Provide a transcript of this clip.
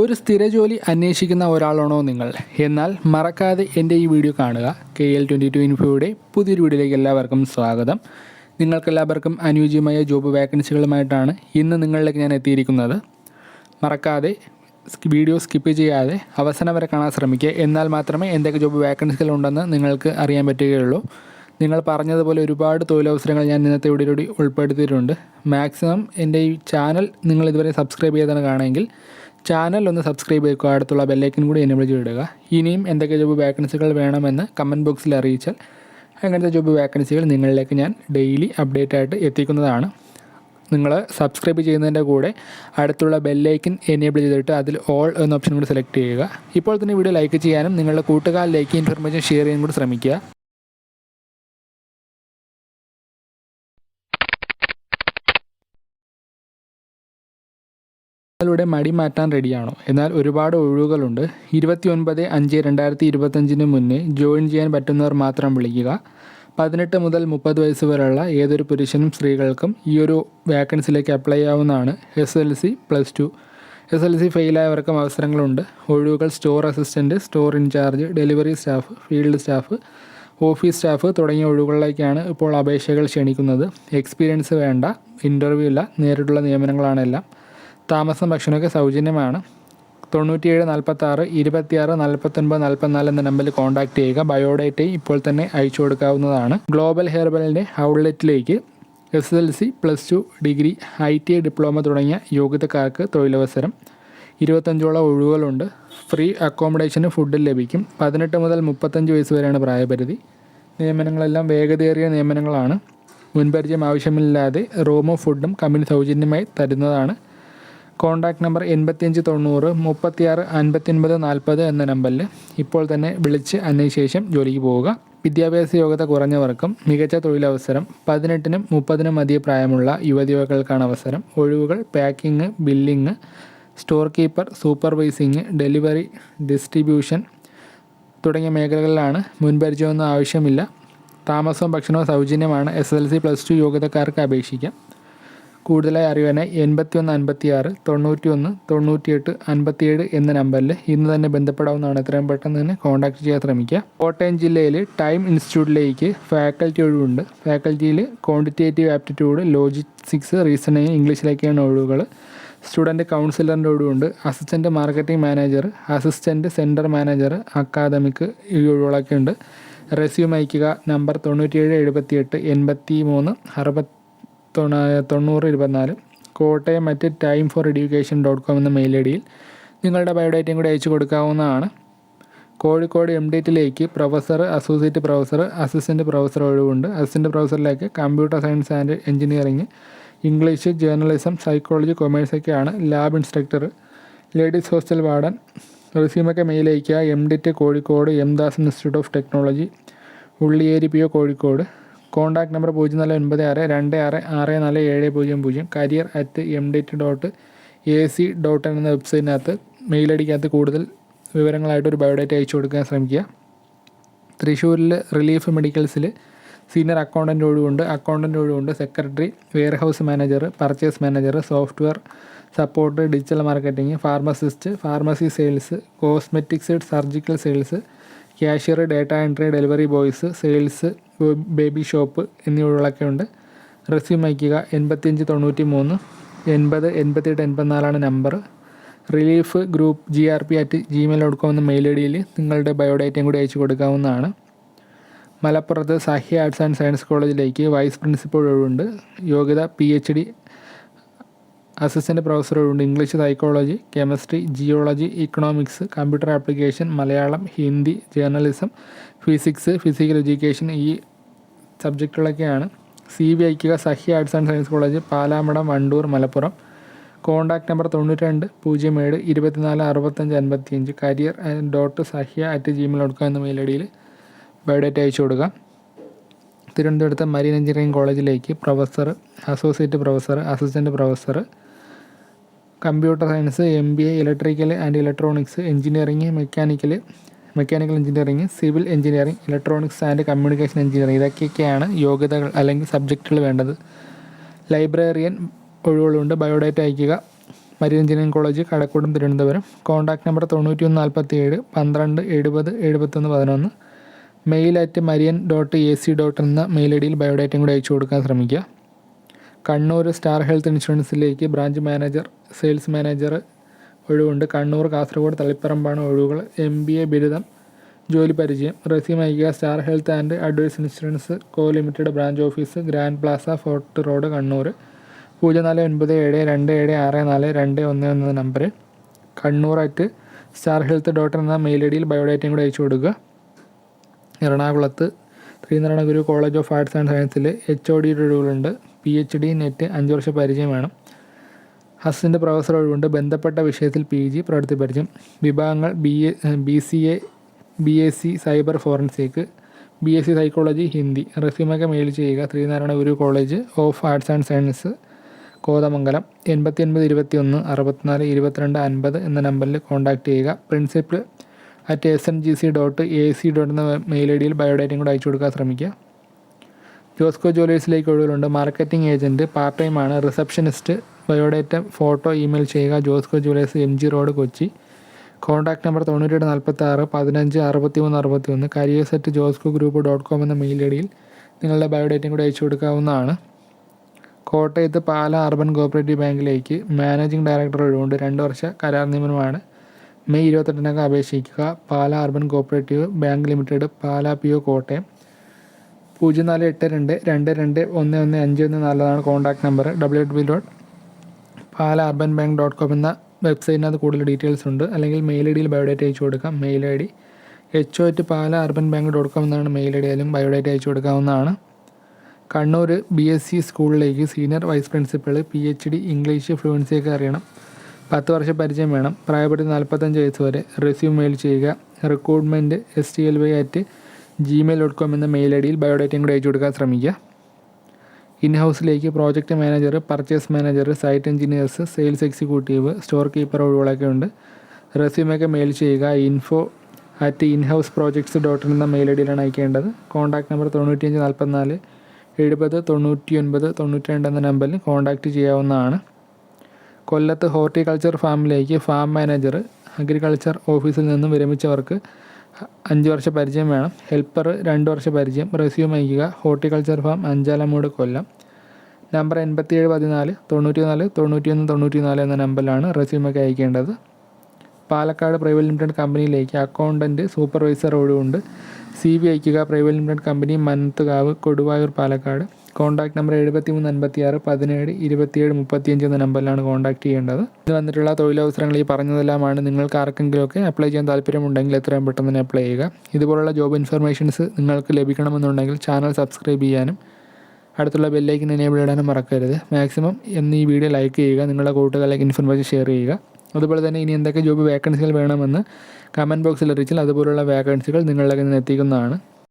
ഒരു സ്ഥിര ജോലി അന്വേഷിക്കുന്ന ഒരാളാണോ നിങ്ങൾ? എന്നാൽ മറക്കാതെ എന്റെ ഈ വീഡിയോ കാണുക. കെ എൽ ട്വന്റി ടു ഇൻഫോയുടെ പുതിയൊരു വീഡിയോയിലേക്ക് എല്ലാവർക്കും സ്വാഗതം. നിങ്ങൾക്കെല്ലാവർക്കും അനുയോജ്യമായ ജോബ് വേക്കൻസികളുമായിട്ടാണ് ഇന്ന് നിങ്ങളിലേക്ക് ഞാൻ എത്തിയിരിക്കുന്നത്. മറക്കാതെ വീഡിയോ സ്കിപ്പ് ചെയ്യാതെ അവസാനം വരെ കാണാൻ ശ്രമിക്കുക. എന്നാൽ മാത്രമേ എന്തൊക്കെ ജോബ് വേക്കൻസികൾ ഉണ്ടെന്ന് നിങ്ങൾക്ക് അറിയാൻ പറ്റുകയുള്ളൂ. നിങ്ങൾ പറഞ്ഞതുപോലെ ഒരുപാട് തൊഴിലവസരങ്ങൾ ഞാൻ ഇന്നത്തെ വീഡിയോയിലൂടെ ഉൾപ്പെടുത്തിയിട്ടുണ്ട്. മാക്സിമം എന്റെ ഈ ചാനൽ നിങ്ങൾ ഇതുവരെ സബ്സ്ക്രൈബ് ചെയ്താണ് കാണുമെങ്കിൽ ചാനൽ ഒന്ന് സബ്സ്ക്രൈബ് ചെയ്യുക അടുത്തുള്ള ബെല്ലൈക്കൻ കൂടി എന്നെ വിളിച്ച് വിടുക ഇനിയും എന്തൊക്കെ ജോബ് വാക്കൻസികൾ വേണമെന്ന് കമന്റ് ബോക്സിൽ അറിയിച്ചാൽ അങ്ങനത്തെ ജോബ് വാക്കൻസികൾ നിങ്ങളിലേക്ക് ഞാൻ ഡെയിലി അപ്ഡേറ്റ് ആയിട്ട് എത്തിക്കുന്നതാണ്. നിങ്ങൾ സബ്സ്ക്രൈബ് ചെയ്യുന്നതിന്റെ കൂടെ അടുത്തുള്ള ബെല്ലൈക്കൻ എനേബിൾ ചെയ്തിട്ട് അതിൽ ഓൾ എന്ന ഓപ്ഷൻ കൂടി സെലക്ട് ചെയ്യുക. ഇപ്പോൾ തന്നെ വീഡിയോ ലൈക്ക് ചെയ്യാനും നിങ്ങളുടെ കൂട്ടുകാരിലേക്ക് ഇൻഫർമേഷൻ ഷെയർ ചെയ്യാനും കൂടി ശ്രമിക്കുക. നിങ്ങളുടെ മടി മാറ്റാൻ റെഡിയാണോ? എന്നാൽ ഒരുപാട് ഒഴിവുകളുണ്ട്. ഇരുപത്തി ഒൻപത് അഞ്ച് രണ്ടായിരത്തി ഇരുപത്തഞ്ചിന് മുന്നേ ജോയിൻ ചെയ്യാൻ പറ്റുന്നവർ മാത്രം വിളിക്കുക. പതിനെട്ട് മുതൽ മുപ്പത് വയസ്സ് വരെയുള്ള ഏതൊരു പുരുഷനും സ്ത്രീകൾക്കും ഈ ഒരു വാക്കൻസിയിലേക്ക് അപ്ലൈ ചെയ്യാവുന്നതാണ് S L C plus two. S L C ഫെയിലായവർക്കും അവസരങ്ങളുണ്ട്. ഒഴിവുകൾ store assistant store incharge delivery staff field staff office staff തുടങ്ങിയ ഒഴിവുകളിലേക്കാണ് ഇപ്പോൾ അപേക്ഷകൾ ക്ഷണിക്കുന്നത്. എക്സ്പീരിയൻസ് വേണ്ട ഇന്റർവ്യൂ ഇല്ല നേരിട്ടുള്ള നിയമനങ്ങളാണ് എല്ലാം. താമസം ഭക്ഷണമൊക്കെ സൗജന്യമാണ്. തൊണ്ണൂറ്റിയേഴ് നാൽപ്പത്താറ് ഇരുപത്തിയാറ് നാൽപ്പത്തൊൻപത് നാൽപ്പത്തിനാല് എന്ന നമ്പറിൽ കോൺടാക്ട് ചെയ്യുക. ബയോഡേറ്റയും ഇപ്പോൾ തന്നെ അയച്ചു കൊടുക്കാവുന്നതാണ്. ഗ്ലോബൽ ഹെയർബലിന്റെ ഔട്ട്ലെറ്റിലേക്ക് S L C plus two degree I T I diploma തുടങ്ങിയ യോഗ്യതക്കാർക്ക് തൊഴിലവസരം. ഇരുപത്തഞ്ചോളം ഒഴിവുകളുണ്ട്. ഫ്രീ അക്കോമഡേഷനും ഫുഡും ലഭിക്കും. പതിനെട്ട് മുതൽ മുപ്പത്തഞ്ച് വയസ്സ് വരെയാണ് പ്രായപരിധി. നിയമനങ്ങളെല്ലാം വേഗതയേറിയ നിയമനങ്ങളാണ്. മുൻപരിചയം ആവശ്യമില്ലാതെ റൂമും ഫുഡും കമ്പനി സൗജന്യമായി തരുന്നതാണ്. കോൺടാക്ട് നമ്പർ എൺപത്തിയഞ്ച് തൊണ്ണൂറ് മുപ്പത്തിയാറ് അൻപത്തിയൊൻപത് നാൽപ്പത് എന്ന നമ്പറിൽ ഇപ്പോൾ തന്നെ വിളിച്ച് അന്വേഷിച്ച ജോലിക്ക് പോവുക. വിദ്യാഭ്യാസ യോഗ്യത കുറഞ്ഞവർക്കും മികച്ച തൊഴിലവസരം പതിനെട്ടിനും മുപ്പതിനും മതിയ പ്രായമുള്ള യുവതികൾക്കാണ് അവസരം. ഒഴിവുകൾ packing billing store keeper supervising delivery distribution തുടങ്ങിയ മേഖലകളിലാണ് മുൻപരിചയമൊന്നും ആവശ്യമില്ല. താമസവും ഭക്ഷണവും സൗജന്യമാണ്. S L C plus two യോഗ്യതക്കാർക്ക് അപേക്ഷിക്കാം. കൂടുതലായി അറിയുവാനായി എൺപത്തി ഒന്ന് അൻപത്തി ആറ് തൊണ്ണൂറ്റി ഒന്ന് തൊണ്ണൂറ്റിയെട്ട് അൻപത്തിയേഴ് എന്ന നമ്പറിൽ ഇന്ന് തന്നെ ബന്ധപ്പെടാവുന്നതാണ്. എത്രയും പെട്ടെന്ന് തന്നെ കോൺടാക്ട് ചെയ്യാൻ ശ്രമിക്കുക. കോട്ടയം ജില്ലയിൽ ടൈം ഇൻസ്റ്റിറ്റ്യൂട്ടിലേക്ക് ഫാക്കൽറ്റി ഒഴിവുണ്ട്. ഫാക്കൽറ്റിയിൽ ക്വാണ്ടിറ്റേറ്റീവ് ആപ്റ്റിറ്റ്യൂഡ് ലോജിസ്റ്റിക്സ് റീസണിങ് ഇംഗ്ലീഷിലേക്കാണ് ഒഴിവുകൾ. സ്റ്റുഡന്റ് കൗൺസിലറിന്റെ ഒഴിവുണ്ട്. Assistant marketing manager assistant centre manager academic ഈ ഒഴിവുകളൊക്കെ ഉണ്ട്. റെസ്യൂം അയക്കുക നമ്പർ തൊണ്ണൂറ്റിയേഴ് എഴുപത്തിയെട്ട് എൺപത്തി മൂന്ന് അറുപത്തി തൊണ്ണ തൊണ്ണൂറ് ഇരുപത്തിനാല്. Kottayam at time for education dot com എന്ന മെയിൽ ഐ ഡിയിൽ നിങ്ങളുടെ ബയോഡേറ്റയും കൂടി അയച്ചു കൊടുക്കാവുന്നതാണ്. Kozhikode M ഡിറ്റിലേക്ക് professor associate professor assistant professor ഒഴിവുണ്ട്. Assistant പ്രൊഫസറിലേക്ക് computer science and engineering English journalism psychology commerce ഒക്കെയാണ് lab instructor ladies hostel warden. റെസ്യൂമൊക്കെ mail അയക്കുക M DIT Kozhikode M Das institute of technology Ulliyeri P O Kozhikode. Contact number പൂജ്യം നാല് ഒൻപത് ആറ് രണ്ട് ആറ് ആറ് നാല് ഏഴ് പൂജ്യം പൂജ്യം. Career at M DIT dot A C dot N എന്ന വെബ്സൈറ്റിനകത്ത് മെയിൽ ഐഡിക്കകത്ത് കൂടുതൽ വിവരങ്ങളായിട്ട് ഒരു ബയോഡേറ്റ അയച്ചു കൊടുക്കാൻ ശ്രമിക്കുക. തൃശ്ശൂരിൽ റിലീഫ് മെഡിക്കൽസിൽ സീനിയർ അക്കൗണ്ടന്റ് ഒഴിവുണ്ട്. അക്കൗണ്ടന്റ് ഒഴിവുണ്ട്. Secretary warehouse manager purchase manager software support digital marketing pharmacist pharmacy sales cosmetics surgical sales cashier data entry delivery boys sales baby shop എന്നിവകളൊക്കെ ഉണ്ട്. റെസ്യൂം അയക്കുക എൺപത്തിയഞ്ച് തൊണ്ണൂറ്റി മൂന്ന് എൺപത് എൺപത്തിയെട്ട് എൺപത്തിനാലാണ് number relief group G R P at Gmail dot com എന്ന mail I ഡിയിൽ നിങ്ങളുടെ ബയോഡേറ്റയും കൂടി അയച്ചു കൊടുക്കാവുന്നതാണ്. മലപ്പുറത്ത് സാഹ്യ ആർട്സ് ആൻഡ് സയൻസ് കോളേജിലേക്ക് വൈസ് പ്രിൻസിപ്പൾ ഒഴിവുണ്ട്. യോഗ്യത P H D assistant പ്രൊഫസറുകളുണ്ട് English psychology chemistry geology economics computer application Malayalam Hindi journalism physics physical education ഈ സബ്ജക്റ്റുകളൊക്കെയാണ് സി ബി അയക്കുക Sahya arts and science college Palamadam Wandoor Malappuram. Contact number തൊണ്ണൂറ്റി രണ്ട് പൂജ്യം ഏഴ് ഇരുപത്തിനാല് അറുപത്തഞ്ച് അൻപത്തിയഞ്ച്. Career dot Sahya at Gmail dot com എന്ന മെയിൽ ഐ ഡിയിൽ ബയോഡേറ്റ അയച്ചു കൊടുക്കുക തിരുവനന്തപുരത്ത് മരീൻ എഞ്ചിനീയറിംഗ് കോളേജിലേക്ക് professor associate professor assistant professor computer science M B A electrical and electronics engineering mechanical mechanical engineering civil engineering electronics and communication engineering ഇതൊക്കെയൊക്കെയാണ് യോഗ്യതകൾ അല്ലെങ്കിൽ സബ്ജക്റ്റുകൾ വേണ്ടത്. ലൈബ്രറിയൻ ഒഴിവുകളുണ്ട്. ബയോഡേറ്റ അയക്കുക Marian engineering college Kazhakkoottam Thiruvananthapuram. Contact number തൊണ്ണൂറ്റി ഒന്ന് നാൽപ്പത്തി ഏഴ് പന്ത്രണ്ട് എഴുപത് എഴുപത്തൊന്ന് പതിനൊന്ന്. Mail at Marian dot A C dot എന്ന മെയിൽ ഐ ഡിയിൽ ബയോഡേറ്റയും കൂടി അയച്ചു കൊടുക്കാൻ ശ്രമിക്കുക. കണ്ണൂർ സ്റ്റാർ ഹെൽത്ത് ഇൻഷുറൻസിലേക്ക് ബ്രാഞ്ച് മാനേജർ സെയിൽസ് മാനേജർ ഒഴിവുണ്ട്. കണ്ണൂർ കാസർഗോഡ് തളിപ്പറമ്പാണ് ഒഴിവുകൾ. എം ബി എ ബിരുദം ജോലി പരിചയം റസീം അയക്കുക star health and advise insurance co limited branch office grand plaza fort road Kannur. പൂജ്യം നാല് ഒൻപത് ഏഴ് രണ്ട് ഏഴ് ആറ് നാല് രണ്ട് ഒന്ന് എന്ന number Kannur at star health dot എന്ന മെയിൽ ഐ ഡിയിൽ ബയോഡേറ്റയും കൂടി അയച്ചു കൊടുക്കുക. എറണാകുളത്ത് Sreenarayana Guru college of arts and സയൻസിൽ എച്ച് ഒ ഡിയുടെ ഒഴിവുകളുണ്ട്. പി എച്ച് ഡി നെറ്റ് അഞ്ച് വർഷ പരിചയം വേണം. ഹസിന്റെ പ്രൊഫസർ ഒഴിവുണ്ട്. ബന്ധപ്പെട്ട വിഷയത്തിൽ പി ജി പ്രവൃത്തി പരിചയം. വിഭാഗങ്ങൾ B A B C A B S C cyber forensic B S C psychology Hindi റെസ്യൂമൊക്കെ mail ചെയ്യുക. Sreenarayana Guru college of arts and science Kothamangalam. എൺപത്തി ഒൻപത് ഇരുപത്തി ഒന്ന് അറുപത്തിനാല് ഇരുപത്തിരണ്ട് അൻപത് എന്ന നമ്പറിൽ കോൺടാക്ട് ചെയ്യുക. Principal at S N G C dot A C dot എന്ന മെയിൽ ഐ ഡിയിൽ ബയോഡേറ്റയും കൂടെ അയച്ചു കൊടുക്കാൻ ശ്രമിക്കുക. ജോസ്കോ ജുവലേഴ്സിലേക്ക് ഒഴിവുകളുണ്ട്. മാർക്കറ്റിംഗ് ഏജന്റ് പാർട്ട് ടൈം ആണ് റിസപ്ഷനിസ്റ്റ്. ബയോഡേറ്റ ഫോട്ടോ ഇമെയിൽ ചെയ്യുക Josco jewellers M G road Kochi. Contact number തൊണ്ണൂറ്റെട്ട് നാൽപ്പത്തി ആറ് പതിനഞ്ച് അറുപത്തി മൂന്ന് അറുപത്തി ഒന്ന് career set Josco group dot com എന്ന മെയിൽ ഐ ഡിയിൽ നിങ്ങളുടെ ബയോഡേറ്റയും കൂടി അയച്ചു കൊടുക്കാവുന്നതാണ്. കോട്ടയത്ത് പാല അർബൻ കോപ്പറേറ്റീവ് ബാങ്കിലേക്ക് മാനേജിംഗ് ഡയറക്ടർ ഒഴിവുണ്ട്. രണ്ട് വർഷ കരാർ നിയമനമാണ്. മെയ് ഇരുപത്തെട്ടിനകം അപേക്ഷിക്കുക. Pala urban cooperative bank limited Pala P O Kottayam. പൂജ്യം നാല് എട്ട് രണ്ട് രണ്ട് രണ്ട് ഒന്ന് ഒന്ന് അഞ്ച് ഒന്ന് നാലാണ് contact number W W dot Pala urban bank dot com എന്ന വെബ്സൈറ്റിനകത്ത് കൂടുതൽ ഡീറ്റെയിൽസ് ഉണ്ട്. അല്ലെങ്കിൽ മെയിൽ ഐ ഡിയിൽ ബയോഡേറ്റ അയച്ചു കൊടുക്കാം. Mail I D H O at Pala urban bank dot com എന്നാണ് മെയിൽ ഐ ഡി ആയാലും ബയോഡേറ്റ അയച്ചു കൊടുക്കാവുന്നതാണ്. കണ്ണൂർ ബി എസ് സി സ്കൂളിലേക്ക് senior vice principal P H D English ഫ്ലുവൻസിയൊക്കെ അറിയണം. പത്ത് വർഷം പരിചയം വേണം. പ്രായപരിധി നാൽപ്പത്തഞ്ച് വയസ്സ് വരെ. റെസ്യൂം മെയിൽ ചെയ്യുക. Recruitment S T L Y at Gmail dot com എന്ന മെയിൽ ഐ ഡിയിൽ ബയോഡേറ്റയും കൂടി അയച്ചു കൊടുക്കാൻ ശ്രമിക്കുക. ഇൻ ഹൗസിലേക്ക് project manager purchase manager site engineers sales executive store keeper ഒഴിവുകളൊക്കെ ഉണ്ട്. റെസ്യൂമൊക്കെ മെയിൽ ചെയ്യുക. Info at in house projects dot എന്ന മെയിൽ ഐ ഡിയിലാണ് അയക്കേണ്ടത്. കോൺടാക്ട് നമ്പർ തൊണ്ണൂറ്റിയഞ്ച് നാൽപ്പത്തിനാല് എഴുപത് തൊണ്ണൂറ്റി ഒൻപത് തൊണ്ണൂറ്റി രണ്ട് എന്ന നമ്പറിൽ കോൺടാക്റ്റ് ചെയ്യാവുന്നതാണ്. കൊല്ലത്ത് ഹോർട്ടിക്കൾച്ചർ ഫാമിലേക്ക് ഫാം മാനേജർ അഗ്രികൾച്ചർ ഓഫീസിൽ നിന്നും വിരമിച്ചവർക്ക് അഞ്ച് വർഷ പരിചയം വേണം. ഹെൽപ്പർ രണ്ട് വർഷ പരിചയം. റെസ്യൂം അയക്കുക horticulture farm. Anchalumoodu Kollam. Number എൺപത്തിയേഴ് പതിനാല്. തൊണ്ണൂറ്റി നാല് തൊണ്ണൂറ്റിയൊന്ന് തൊണ്ണൂറ്റി നാല് എന്ന നമ്പറിലാണ് റെസ്യൂമൊക്കെ അയക്കേണ്ടത്. പാലക്കാട് പ്രൈവറ്റ് ലിമിറ്റഡ് കമ്പനിയിലേക്ക് അക്കൗണ്ടന്റ് സൂപ്പർവൈസർ ഒഴിവുണ്ട് സി ബി അയക്കുക private limited company Manathukavu Koduvayur Palakkad. Contact number എഴുപത്തി മൂന്ന് അൻപത്തി ആറ് പതിനേഴ് ഇരുപത്തിയേഴ് മുപ്പത്തിയഞ്ച് എന്ന നമ്പറിലാണ് കോൺടാക്ട് ചെയ്യേണ്ടത്. ഇത് വന്നിട്ടുള്ള തൊഴിലവസരങ്ങൾ ഈ പറഞ്ഞതെല്ലാമാണ്. നിങ്ങൾക്ക് ആർക്കെങ്കിലുമൊക്കെ അപ്ലൈ ചെയ്യാൻ താല്പര്യമുണ്ടെങ്കിൽ എത്രയും പെട്ടെന്ന് തന്നെ അപ്ലൈ ചെയ്യുക. ഇതുപോലുള്ള ജോബ് ഇൻഫർമേഷൻസ് നിങ്ങൾക്ക് ലഭിക്കണമെന്നുണ്ടെങ്കിൽ ചാനൽ സബ്സ്ക്രൈബ് ചെയ്യാനും അടുത്തുള്ള ബെല്ലൈക്കൻ എനേബിൾ ഇടാനും മറക്കരുത്. മാക്സിമം എന്ന് ഈ വീഡിയോ ലൈക്ക് ചെയ്യുക നിങ്ങളുടെ കൂട്ടുകാരിലേക്ക് ഇൻഫർമേഷൻ ഷെയർ ചെയ്യുക. അതുപോലെ തന്നെ ഇനി എന്തൊക്കെ ജോബ് വേക്കൻസികൾ വേണമെന്ന് കമന്റ് ബോക്സിൽ അറിയിച്ചാൽ അതുപോലുള്ള വേക്കൻസികൾ നിങ്ങളിലേക്ക് നിന്ന് എത്തിക്കുന്നതാണ്.